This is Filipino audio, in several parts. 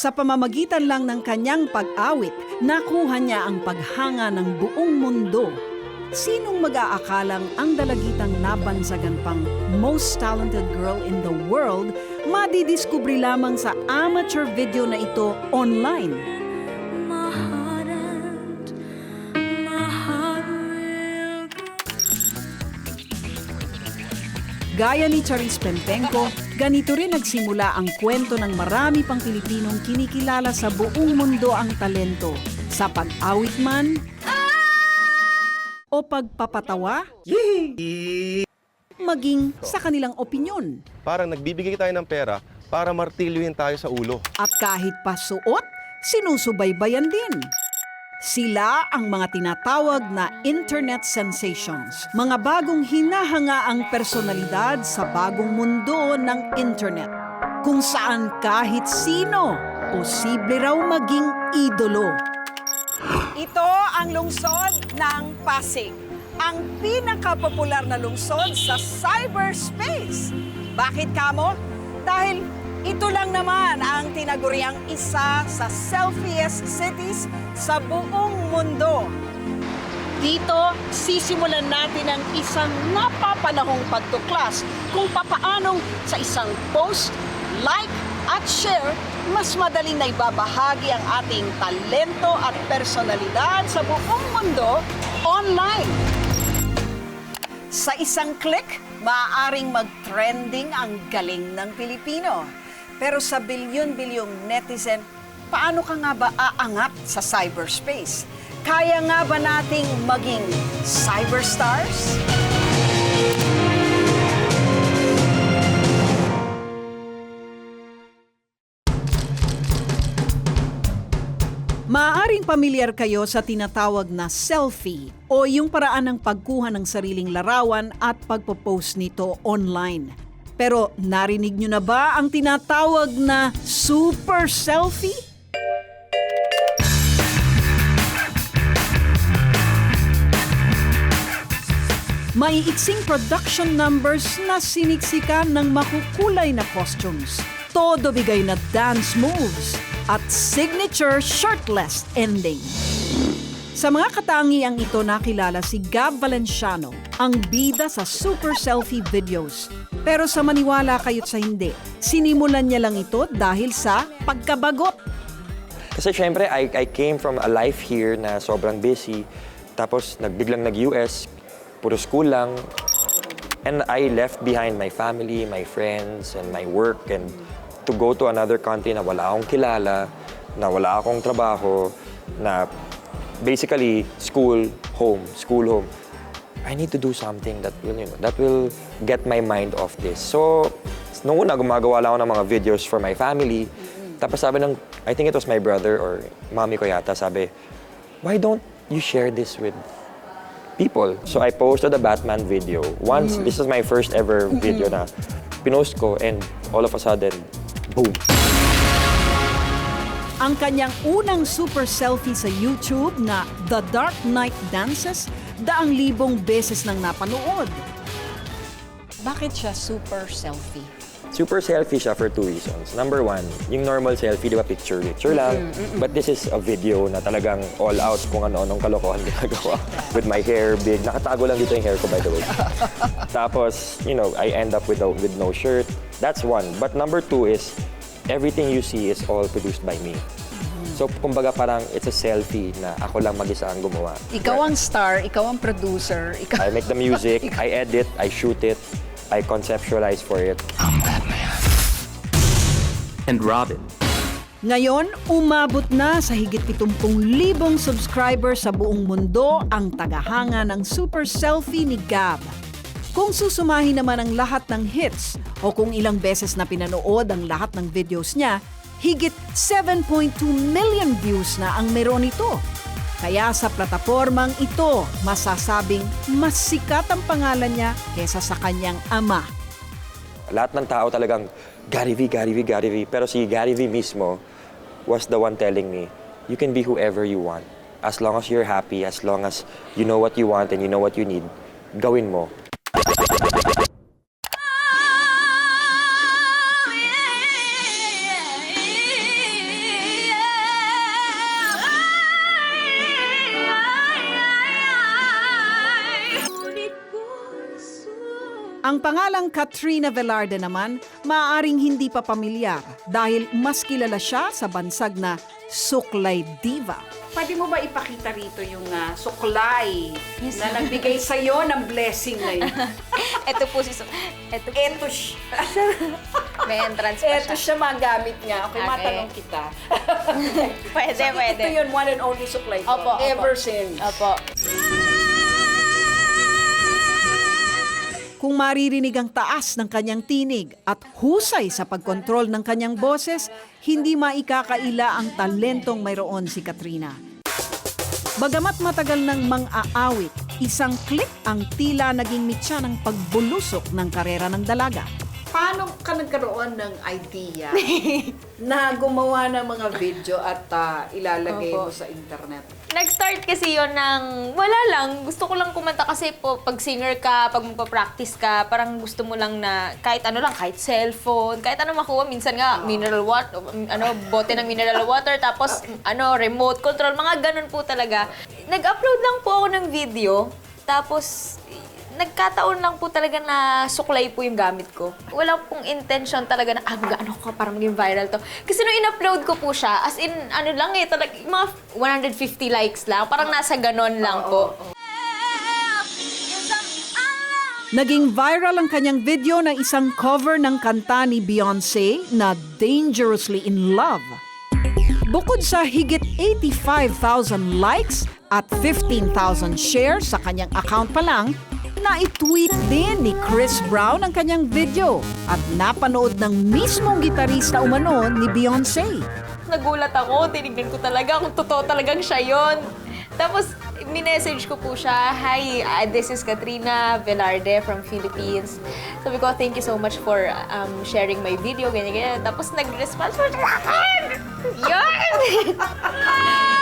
Sa pamamagitan lang ng kanyang pag-awit, nakuha niya ang paghanga ng buong mundo. Sinong mag-aakalang ang dalagitang nabansagan pang most talented girl in the world, madidiskubre lamang sa amateur video na ito online. Gaya ni Charis Pempenko, ganito rin nagsimula ang kwento ng marami pang Pilipinong kinikilala sa buong mundo ang talento. Sa pag-awit man, o pagpapatawa, maging sa kanilang opinyon. Parang nagbibigay tayo ng pera para martilyuhin tayo sa ulo. At kahit pa suot, sinusubaybayan din. Sila ang mga tinatawag na internet sensations, mga bagong hinahanga ang personalidad sa bagong mundo ng internet, kung saan kahit sino, posible raw maging idolo. Ito ang lungsod ng Pasig, ang pinakapopular na lungsod sa cyberspace. Bakit kamo? Dahil ito lang naman ang tinaguriang isa sa selfiest cities sa buong mundo. Dito, sisimulan natin ang isang napapanahong pagtuklas kung papaanong sa isang post, like at share, mas madaling na ibabahagi ang ating talento at personalidad sa buong mundo online. Sa isang click, maaaring mag-trending ang galing ng Pilipino. Pero sa bilyon-bilyong netizen, paano ka nga ba aangat sa cyberspace? Kaya nga ba nating maging cyberstars? Maaaring pamilyar kayo sa tinatawag na selfie o yung paraan ng pagkuha ng sariling larawan at pagpo-post nito online. Pero narinig nyo na ba ang tinatawag na super selfie? Maiiksing production numbers na siniksikan ng makukulay na costumes, todo bigay na dance moves, at signature shirtless ending. Sa mga katangiang ito nakilala si Gab Valenciano, ang bida sa super selfie videos. Pero sa maniwala kayo't sa hindi, sinimulan niya lang ito dahil sa pagkabagot. Kasi syempre, I, I came from a life here na sobrang busy. Tapos nagbiglang nag-US, puro school lang. And I left behind my family, my friends, and my work. And to go to another country na wala akong kilala, na wala akong trabaho, na basically school, home, school, home. I need to do something that will, you know, that will get my mind off this. So, nung una, gumagawa lang ako ng mga videos for my family. Tapos sabi ng, I think it was my brother or mommy ko yata, sabi, why don't you share this with people? So I posted a Batman video. Once, this is my first ever video na pinost ko and all of a sudden, boom. Ang kanyang unang super selfie sa YouTube na The Dark Knight Dances, daang libong beses nang napanood. Bakit siya super selfie? Super selfie siya for two reasons. Number one, yung normal selfie, di ba, picture, picture lang. But this is a video na talagang all out kung ano-anong kalokohan ginagawa. With my hair big. Nakatago lang dito yung hair ko, by the way. Tapos, you know, I end up with, a, with no shirt. That's one. But number two is, everything you see is all produced by me. So, kumbaga parang it's a selfie na ako lang mag-isa ang gumawa. Ikaw ang star, ikaw ang producer, ikaw... I make the music, I edit, I shoot it, I conceptualize for it. and Robin. Ngayon, umabot na sa higit 70,000 subscribers sa buong mundo ang tagahanga ng super selfie ni Gab. Kung susumahin naman ang lahat ng hits o kung ilang beses na pinanood ang lahat ng videos niya, higit 7.2 million views na ang meron ito. Kaya sa platapormang ito, masasabing mas sikat ang pangalan niya kesa sa kanyang ama. Lahat ng tao talagang Gary V, Gary V, Gary V. Pero si Gary V mismo was the one telling me, you can be whoever you want. as long as you're happy, as long as you know what you want and you know what you need, gawin mo. Ang pangalang Katrina Velarde naman, maaaring hindi pa pamilyar dahil mas kilala siya sa bansag na Suklay Diva. Pwede mo ba ipakita rito yung ah, suklay na nagbigay sa iyo ng blessing na yun? Ito po si... Ito, Eto siya. may entrance pa Eto siya. siya magamit nga. Okay, Okay. matanong kita. Pwede, So, pwede. Ito yun, one and only suklay. Opo, opo. Ever since. Opo. Kung maririnig ang taas ng kanyang tinig at husay sa pagkontrol ng kanyang boses, hindi maikakaila ang talentong mayroon si Katrina. Bagamat matagal nang mang-aawit, isang click ang tila naging mitya ng pagbulusok ng karera ng dalaga. Paano ka nagkaroon ng idea na gumawa ng mga video at ah, ilalagay mo Opo. sa internet? Nag-start kasi yon ng wala lang. Gusto ko lang kumanta kasi po, pag singer ka, pag magpa-practice ka, parang gusto mo lang na kahit ano lang, kahit cellphone, kahit ano makuha. Minsan nga, mineral water, ano, bote ng mineral water, tapos ano, remote control, mga ganun po talaga. Nag-upload lang po ako ng video, tapos nagkataon lang po talaga na suklay po yung gamit ko. Wala pong intention talaga na, ah, mag-ano ko para maging viral to. Kasi nung in-upload ko po siya, as in, ano lang eh, talaga, mga 150 likes lang. Parang nasa ganon lang po. Naging viral ang kanyang video ng isang cover ng kanta ni Beyonce na Dangerously in Love. Bukod sa higit 85,000 likes at 15,000 shares sa kanyang account pa lang, na-tweet din ni Chris Brown ang kanyang video at napanood ng mismong gitarista umano ni Beyonce. Nagulat ako, tinignan ko talaga kung totoo talagang siya yon. Tapos, minessage ko po siya, Hi, uh, this is Katrina Velarde from Philippines. Sabi ko, thank you so much for um, sharing my video, ganyan, ganyan. Tapos, nag-response po siya! Yun!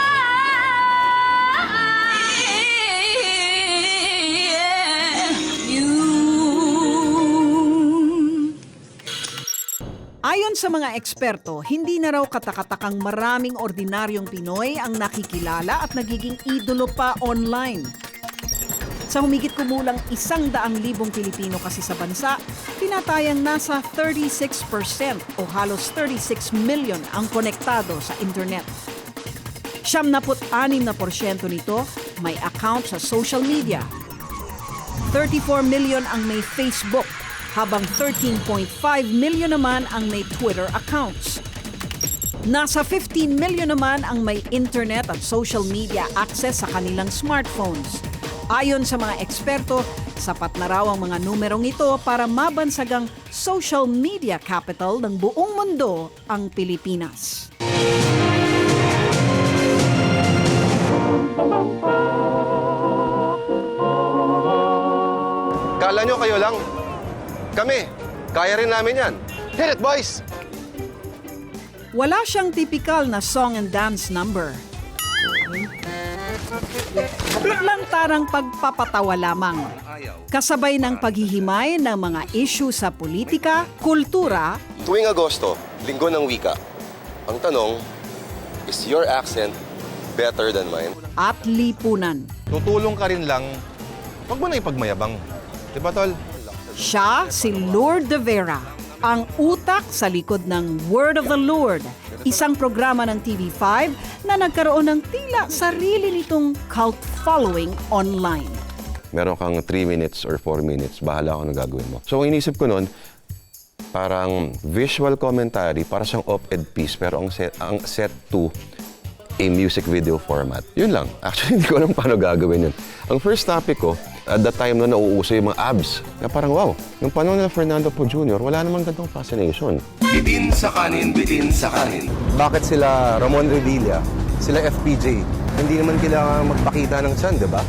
Ayon sa mga eksperto, hindi na raw katakatakang maraming ordinaryong Pinoy ang nakikilala at nagiging idolo pa online. Sa humigit kumulang isang daang libong Pilipino kasi sa bansa, tinatayang nasa 36% o halos 36 million ang konektado sa internet. Siyam na na porsyento nito may account sa social media 34 million ang may Facebook, habang 13.5 million naman ang may Twitter accounts. Nasa 15 million naman ang may internet at social media access sa kanilang smartphones. Ayon sa mga eksperto, sapat na raw ang mga numerong ito para mabansagang social media capital ng buong mundo ang Pilipinas. Kala nyo kayo lang. Kami, kaya rin namin yan. Hit it, boys! Wala siyang typical na song and dance number. Lantarang pagpapatawa lamang. Kasabay ng paghihimay ng mga issue sa politika, kultura, Tuwing Agosto, linggo ng wika. Ang tanong, is your accent better than mine? at lipunan. Tutulong ka rin lang, wag mo na ipagmayabang. Di ba, tol? Siya si Lord de Vera, ang utak sa likod ng Word of the Lord, isang programa ng TV5 na nagkaroon ng tila sarili nitong cult following online. Meron kang 3 minutes or 4 minutes, bahala ako na gagawin mo. So, ang inisip ko noon, parang visual commentary, para siyang op-ed piece, pero ang set, ang set to a music video format. Yun lang. Actually, hindi ko alam paano gagawin yun. Ang first topic ko, at the time na nauuso yung mga abs, na parang wow, nung panahon nila Fernando Po Jr., wala namang gantong fascination. Bitin sa kanin, bitin sa kanin. bakit sila Ramon Revilla, sila FPJ, hindi naman kailangan magpakita ng tiyan, di ba?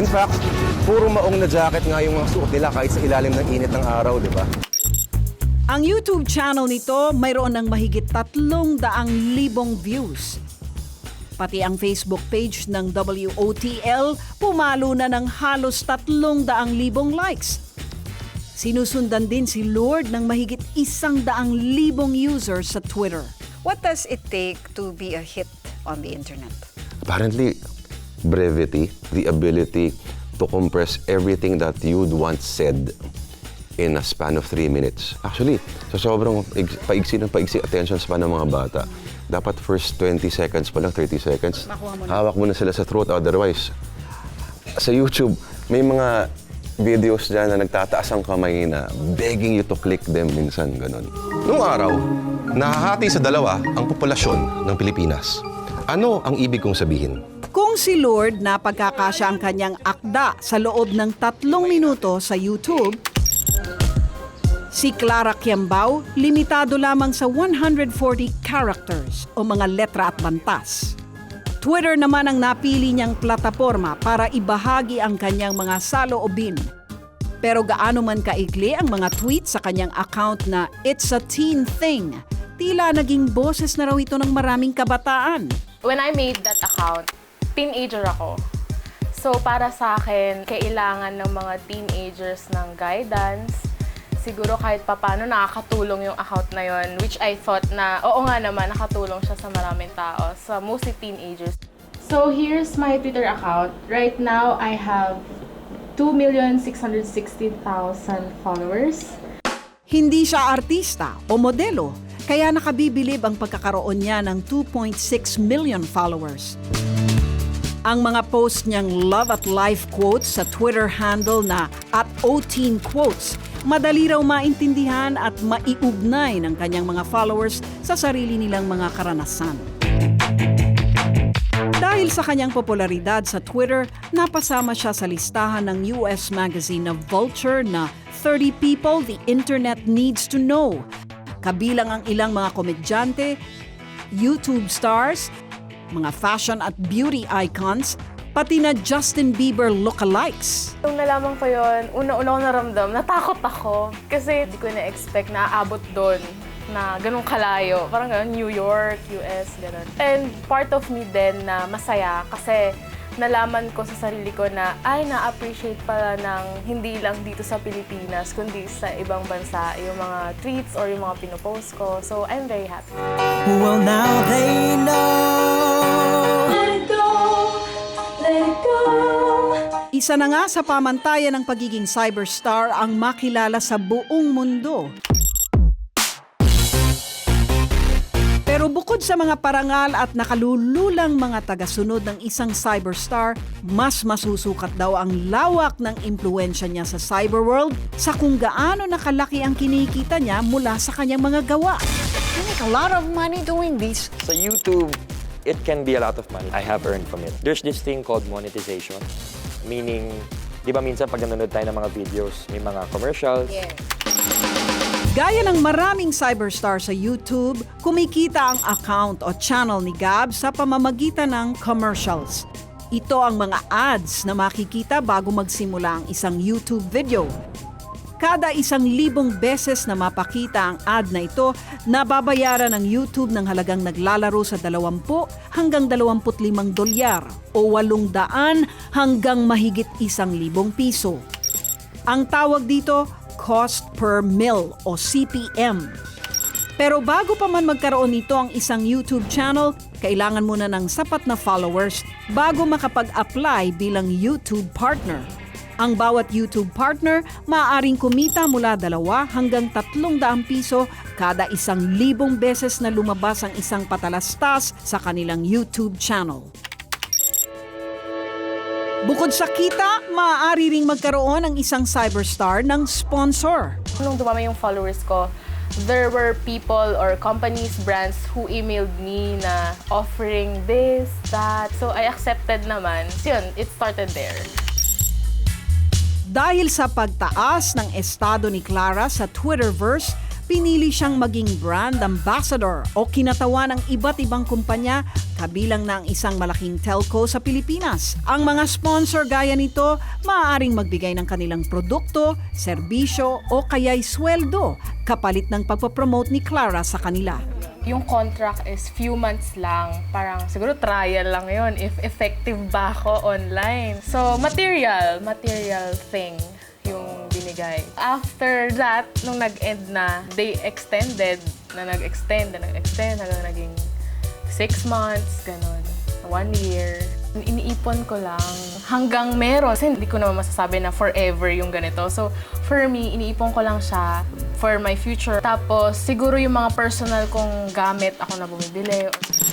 In fact, puro maong na jacket nga yung mga suot nila kahit sa ilalim ng init ng araw, di ba? Ang YouTube channel nito mayroon ng mahigit tatlong daang libong views. Pati ang Facebook page ng WOTL pumalo na ng halos tatlong daang libong likes. Sinusundan din si Lord ng mahigit isang daang libong users sa Twitter. What does it take to be a hit on the internet? Apparently, brevity, the ability to compress everything that you'd once said in a span of three minutes. Actually, sa sobrang ig- paigsi ng paigsi attention span ng mga bata, dapat first 20 seconds pa lang, 30 seconds, hawak mo na sila sa throat. Otherwise, sa YouTube, may mga videos dyan na nagtataas ang kamay na begging you to click them minsan, ganun. Noong araw, nahahati sa dalawa ang populasyon ng Pilipinas. Ano ang ibig kong sabihin? Kung si Lord na pagkakasya ang kanyang akda sa loob ng tatlong minuto sa YouTube, si Clara Kiambao limitado lamang sa 140 characters o mga letra at bantas. Twitter naman ang napili niyang plataforma para ibahagi ang kanyang mga saloobin. Pero gaano man kaikli ang mga tweet sa kanyang account na It's a Teen Thing, tila naging boses na raw ito ng maraming kabataan. When I made that account, teenager ako. So para sa akin, kailangan ng mga teenagers ng guidance. Siguro kahit papano nakakatulong yung account na yon which I thought na, oo nga naman, nakatulong siya sa maraming tao, sa mostly teenagers. So here's my Twitter account. Right now, I have 2,660,000 followers. Hindi siya artista o modelo, kaya nakabibilib ang pagkakaroon niya ng 2.6 million followers. Ang mga post niyang love at life quotes sa Twitter handle na at OTeen Quotes, madali raw maintindihan at maiugnay ng kanyang mga followers sa sarili nilang mga karanasan. Dahil sa kanyang popularidad sa Twitter, napasama siya sa listahan ng US magazine na Vulture na 30 People the Internet Needs to Know. Kabilang ang ilang mga komedyante, YouTube stars, mga fashion at beauty icons, pati na Justin Bieber lookalikes. Nung nalaman ko yon, una-una ko naramdam, natakot ako. Kasi hindi ko na-expect na aabot doon na ganun kalayo. Parang ganun, New York, US, ganun. And part of me din na masaya kasi nalaman ko sa sarili ko na ay na-appreciate pala ng hindi lang dito sa Pilipinas, kundi sa ibang bansa, yung mga tweets or yung mga pinopost ko. So, I'm very happy. Well, now they know. Isa na nga sa pamantayan ng pagiging cyberstar ang makilala sa buong mundo. Pero bukod sa mga parangal at nakalululang mga tagasunod ng isang cyberstar, mas masusukat daw ang lawak ng impluensya niya sa cyberworld sa kung gaano nakalaki ang kinikita niya mula sa kanyang mga gawa. You make a lot of money doing this. Sa YouTube, it can be a lot of money I have earned from it. There's this thing called monetization. Meaning, di ba minsan pag nanonood tayo ng mga videos, may mga commercials, Gaya ng maraming cyberstar sa YouTube, kumikita ang account o channel ni Gab sa pamamagitan ng commercials. Ito ang mga ads na makikita bago magsimula ang isang YouTube video. Kada isang libong beses na mapakita ang ad na ito, nababayaran ng YouTube ng halagang naglalaro sa 20 hanggang 25 dolyar o 800 hanggang mahigit isang libong piso. Ang tawag dito, cost per mil o CPM. Pero bago pa man magkaroon nito ang isang YouTube channel, kailangan muna ng sapat na followers bago makapag-apply bilang YouTube partner. Ang bawat YouTube partner maaaring kumita mula dalawa hanggang tatlong daang piso kada isang libong beses na lumabas ang isang patalastas sa kanilang YouTube channel. Bukod sa kita, maaari ring magkaroon ng isang cyberstar ng sponsor. Nung dumami yung followers ko, there were people or companies, brands who emailed me na offering this, that. So I accepted naman. So yun, it started there. Dahil sa pagtaas ng estado ni Clara sa Twitterverse, pinili siyang maging brand ambassador o kinatawan ng iba't ibang kumpanya kabilang na ang isang malaking telco sa Pilipinas. Ang mga sponsor gaya nito maaaring magbigay ng kanilang produkto, serbisyo o kaya'y sweldo kapalit ng pagpapromote ni Clara sa kanila. Yung contract is few months lang. Parang siguro trial lang yon if effective ba ako online. So, material, material thing yung binigay. After that, nung nag-end na, they extended, na nag-extend, na nag-extend, hanggang naging six months, ganun. One year. Iniipon ko lang hanggang meron. Kasi hindi ko naman masasabi na forever yung ganito. So, for me, iniipon ko lang siya for my future. Tapos, siguro yung mga personal kong gamit ako na bumibili.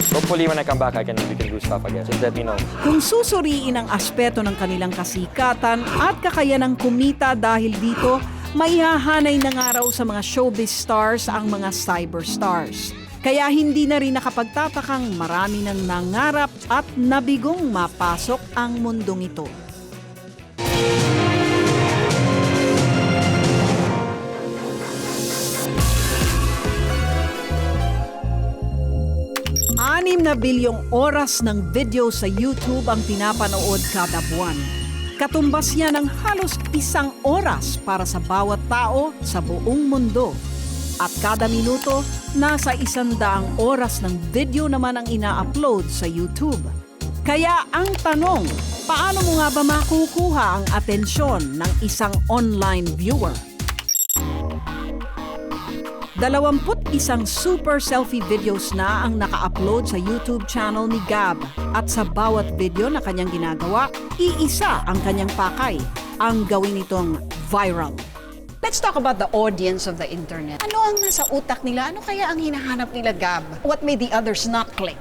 Hopefully, when I come back, I can, we can do stuff again. Just let me know. Kung susuriin ang aspeto ng kanilang kasikatan at kakayanang kumita dahil dito, maihahanay na nga raw sa mga showbiz stars ang mga cyber stars. Kaya hindi na rin nakapagtatakang marami nang nangarap at nabigong mapasok ang mundong ito. Anim na bilyong oras ng video sa YouTube ang pinapanood kada buwan. Katumbas niya ng halos isang oras para sa bawat tao sa buong mundo. At kada minuto, nasa isandaang oras ng video naman ang ina-upload sa YouTube. Kaya ang tanong, paano mo nga ba makukuha ang atensyon ng isang online viewer? Dalawamput isang super selfie videos na ang naka-upload sa YouTube channel ni Gab. At sa bawat video na kanyang ginagawa, iisa ang kanyang pakay, ang gawin itong viral. Let's talk about the audience of the internet. Ano ang nasa utak nila? Ano kaya ang hinahanap nila, Gab? What made the others not click?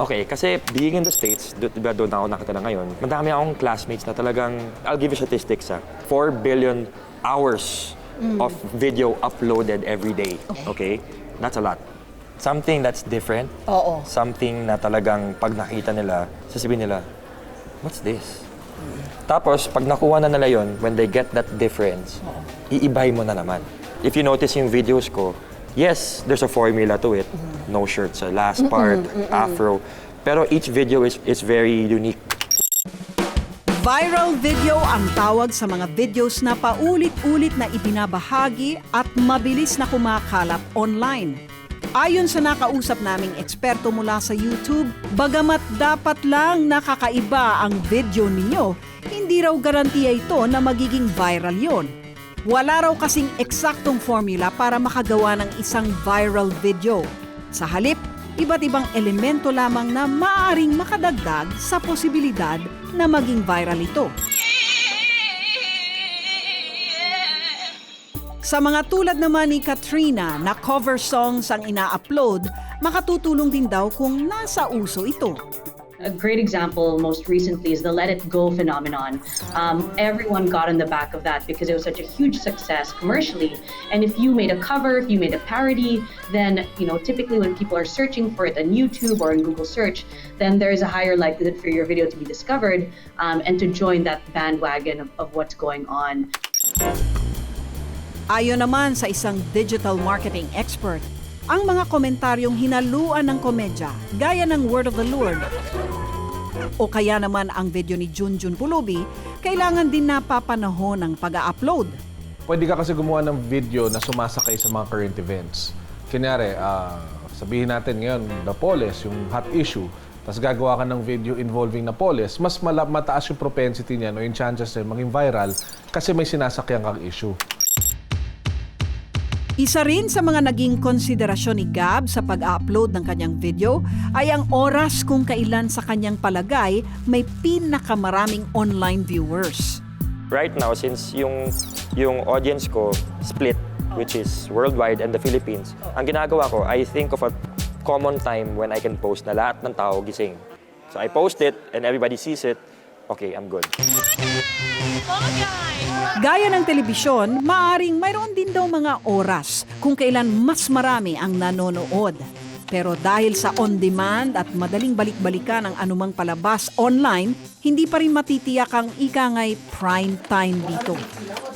Okay, kasi being in the States, do, diba doon ako nakatala ngayon, madami akong classmates na talagang, I'll give you statistics ha, 4 billion hours of video uploaded every day. Okay. That's a lot. Something that's different. Oo. Something na talagang pag nakita nila, sasabihin nila, what's this? Tapos, pag nakuha na nila yon, when they get that difference, iibay mo na naman. If you notice yung videos ko, yes, there's a formula to it. No shirt sa last part, afro. Pero each video is, is very unique. Viral video ang tawag sa mga videos na paulit-ulit na ibinabahagi at mabilis na kumakalat online. Ayon sa nakausap naming eksperto mula sa YouTube, bagamat dapat lang nakakaiba ang video ninyo, hindi raw garantiya ito na magiging viral yon. Wala raw kasing eksaktong formula para makagawa ng isang viral video. Sa halip, iba't ibang elemento lamang na maaaring makadagdag sa posibilidad na maging viral ito. Sa mga tulad naman ni Katrina na cover songs ang ina-upload, makatutulong din daw kung nasa uso ito. A great example most recently is the Let It Go phenomenon. Um, everyone got on the back of that because it was such a huge success commercially. And if you made a cover, if you made a parody, then you know typically when people are searching for it on YouTube or in Google search, then there is a higher likelihood for your video to be discovered um, and to join that bandwagon of, of what's going on. Ayon naman sa isang digital marketing expert, ang mga komentaryong hinaluan ng komedya gaya ng Word of the Lord o kaya naman ang video ni Junjun Pulubi, kailangan din napapanahon ng pag-upload. Pwede ka kasi gumawa ng video na sumasakay sa mga current events. Kunyari, ah, sabihin natin ngayon, Napoles, yung hot issue, tapos gagawa ka ng video involving Napoles, mas mala- mataas yung propensity niya o yung chances na maging viral kasi may sinasakyan kang issue. Isa rin sa mga naging konsiderasyon ni Gab sa pag-upload ng kanyang video ay ang oras kung kailan sa kanyang palagay may pinakamaraming online viewers. Right now, since yung, yung audience ko split, which is worldwide and the Philippines, ang ginagawa ko, I think of a common time when I can post na lahat ng tao gising. So I post it and everybody sees it, okay, I'm good. Gaya ng telebisyon, maaring mayroon din daw mga oras kung kailan mas marami ang nanonood. Pero dahil sa on-demand at madaling balik-balikan ang anumang palabas online, hindi pa rin matitiyak ang ikangay prime time dito.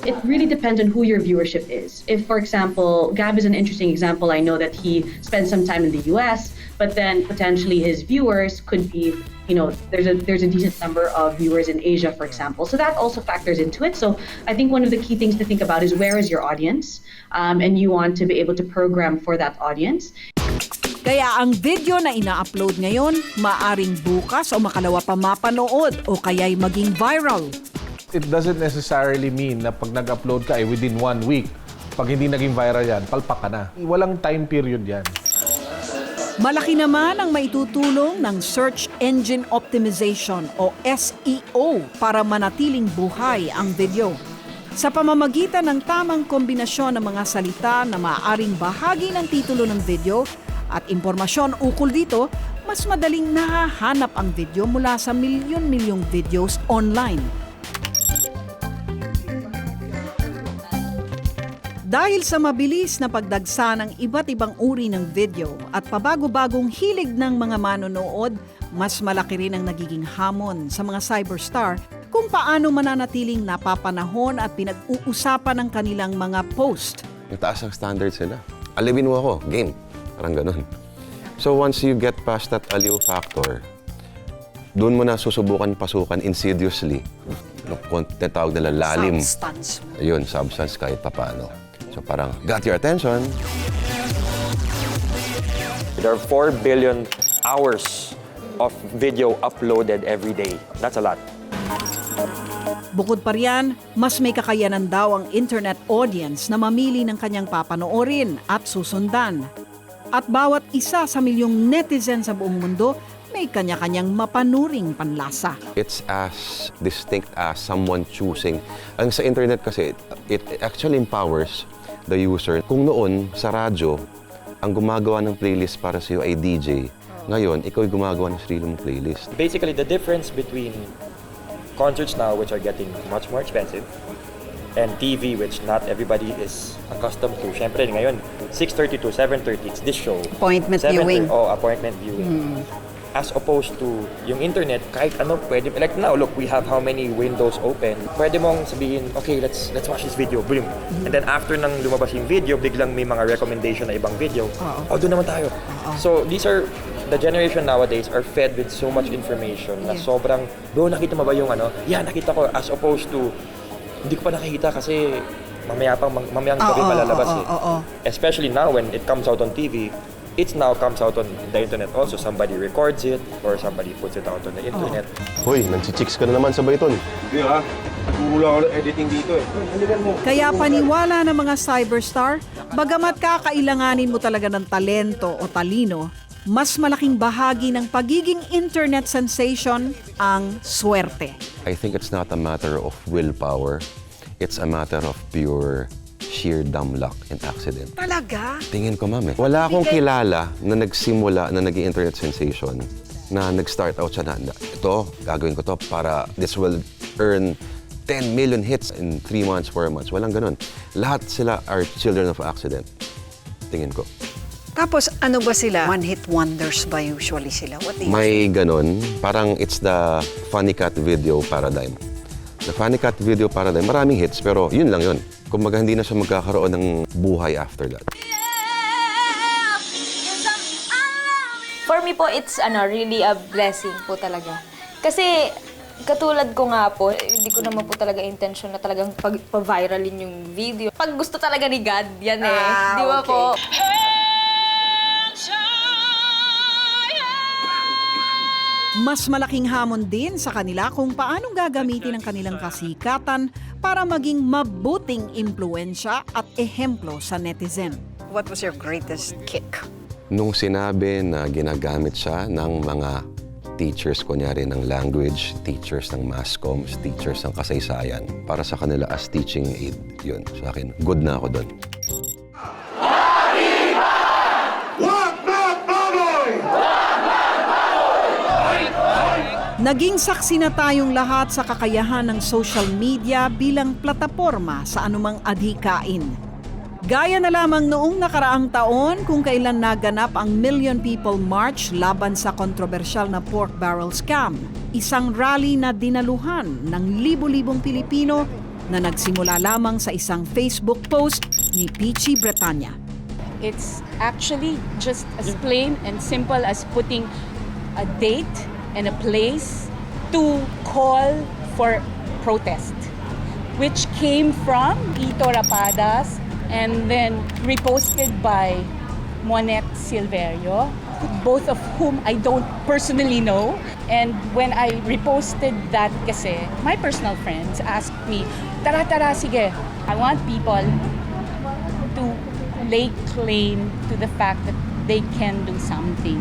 It really depends on who your viewership is. If, for example, Gab is an interesting example, I know that he spends some time in the US, but then potentially his viewers could be, you know, there's a there's a decent number of viewers in Asia, for example. So that also factors into it. So I think one of the key things to think about is where is your audience, um, and you want to be able to program for that audience. Kaya ang video na ina-upload ngayon, maaring bukas o makalawa pa mapanood o kaya'y maging viral. It doesn't necessarily mean na pag nag-upload ka ay within one week. Pag hindi naging viral yan, palpak ka na. Walang time period yan. Malaki naman ang maitutulong ng Search Engine Optimization o SEO para manatiling buhay ang video. Sa pamamagitan ng tamang kombinasyon ng mga salita na maaaring bahagi ng titulo ng video at impormasyon ukol dito, mas madaling nahahanap ang video mula sa milyon-milyong videos online. Dahil sa mabilis na pagdagsa ng iba't ibang uri ng video at pabago-bagong hilig ng mga manonood, mas malaki rin ang nagiging hamon sa mga cyberstar kung paano mananatiling napapanahon at pinag-uusapan ng kanilang mga post. Mataas ang standard sila. Alawin mo ako, game. Parang ganun. So once you get past that aliw factor, doon mo na susubukan pasukan insidiously. Ano, kung tinatawag nila lalim. Substance. Ayun, substance kahit papano. So parang, got your attention. There are 4 billion hours of video uploaded every day. That's a lot. Bukod pa riyan, mas may kakayanan daw ang internet audience na mamili ng kanyang papanoorin at susundan. At bawat isa sa milyong netizen sa buong mundo may kanya-kanyang mapanuring panlasa. It's as distinct as someone choosing. Ang sa internet kasi, it actually empowers the user. Kung noon, sa radyo, ang gumagawa ng playlist para sa iyo ay DJ. Ngayon, ikaw ay gumagawa ng sarili mong playlist. Basically, the difference between concerts now, which are getting much more expensive, and TV, which not everybody is accustomed to. Siyempre, ngayon, 6.30 to 7.30, it's this show. Appointment 7:30 viewing. Oh, appointment viewing. As opposed to yung internet, kahit ano pwede, like now, look, we have how many windows open. Pwede mong sabihin, okay, let's let's watch this video, boom. And then after nang lumabas yung video, biglang may mga recommendation na ibang video. Oh, doon naman tayo. So, these are, the generation nowadays are fed with so much information na sobrang, bro, nakita mo ba yung ano? Yeah, nakita ko, as opposed to, hindi ko pa nakikita kasi mamaya pang mamayang gabi Oo, malalabas oo, eh. oo. Especially now when it comes out on TV, it now comes out on the internet also. Somebody records it or somebody puts it out on the internet. Hoy, nagchichicks ka na naman sa Bayton. Hindi ha. Naturo lang ako ng editing dito eh. Kaya paniwala ng mga cyberstar, bagamat kakailanganin mo talaga ng talento o talino, mas malaking bahagi ng pagiging internet sensation ang swerte. I think it's not a matter of willpower. It's a matter of pure sheer dumb luck and accident. Talaga? Tingin ko, ma'am eh. Wala akong kilala na nagsimula na naging internet sensation na nag-start out siya na, na, ito, gagawin ko to para this will earn 10 million hits in 3 months, 4 months. Walang ganun. Lahat sila are children of accident. Tingin ko. Tapos ano ba sila? One-hit wonders ba usually sila? What do you May ganun. Parang it's the funny cat video paradigm. The funny cat video paradigm, maraming hits, pero yun lang yun. Kumbaga hindi na siya magkakaroon ng buhay after that. For me po, it's ano, really a blessing po talaga. Kasi katulad ko nga po, hindi ko naman po talaga intention na talagang pag, pa-viralin yung video. Pag gusto talaga ni God, yan eh. Ah, Di ba okay. po? Mas malaking hamon din sa kanila kung paanong gagamitin ang kanilang kasikatan para maging mabuting impluensya at ehemplo sa netizen. What was your greatest kick? Nung sinabi na ginagamit siya ng mga teachers, kunyari ng language, teachers ng mass comms, teachers ng kasaysayan, para sa kanila as teaching aid, yun, sa akin, good na ako doon. Naging saksi na tayong lahat sa kakayahan ng social media bilang plataporma sa anumang adhikain. Gaya na lamang noong nakaraang taon kung kailan naganap ang Million People March laban sa kontrobersyal na pork barrel scam. Isang rally na dinaluhan ng libo-libong Pilipino na nagsimula lamang sa isang Facebook post ni Peachy Bretanya. It's actually just as plain and simple as putting a date and a place to call for protest, which came from Ito Rapadas and then reposted by Monet Silverio, both of whom I don't personally know. And when I reposted that kasi, my personal friends asked me, tara, tara, sige. I want people to lay claim to the fact that they can do something.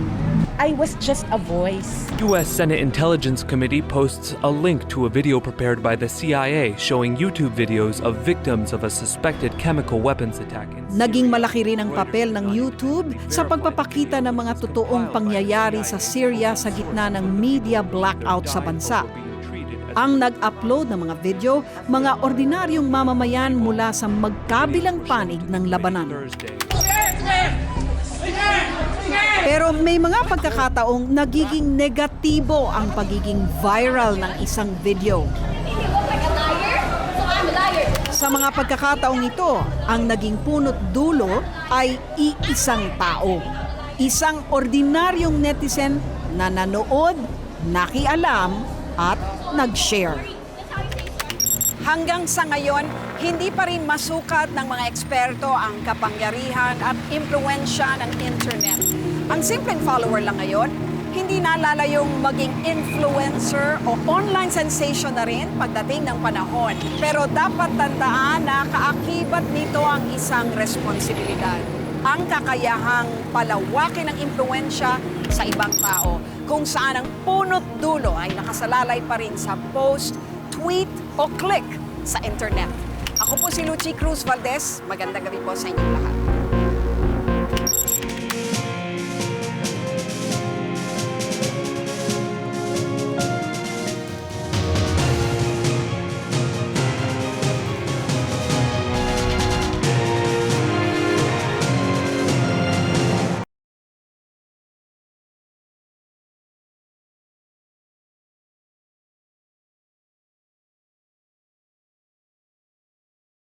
I was just a voice. U.S. Senate Intelligence Committee posts a link to a video prepared by the CIA showing YouTube videos of victims of a suspected chemical weapons attack. In Naging malaki rin ang papel ng YouTube sa pagpapakita ng mga totoong pangyayari sa Syria sa gitna ng media blackout sa bansa. Ang nag-upload ng mga video, mga ordinaryong mamamayan mula sa magkabilang panig ng labanan. Pero may mga pagkakataong nagiging negatibo ang pagiging viral ng isang video. Sa mga pagkakataong ito, ang naging punot dulo ay iisang tao. Isang ordinaryong netizen na nanood, nakialam, at nag-share. Hanggang sa ngayon, hindi pa rin masukat ng mga eksperto ang kapangyarihan at impluensya ng internet. Ang simpleng follower lang ngayon, hindi naalala yung maging influencer o online sensation na rin pagdating ng panahon. Pero dapat tandaan na kaakibat nito ang isang responsibilidad. Ang kakayahang palawakin ng impluensya sa ibang tao kung saan ang punot dulo ay nakasalalay pa rin sa post, tweet o click sa internet. Ako po si Lucy Cruz Valdez. Magandang gabi po sa inyong lahat.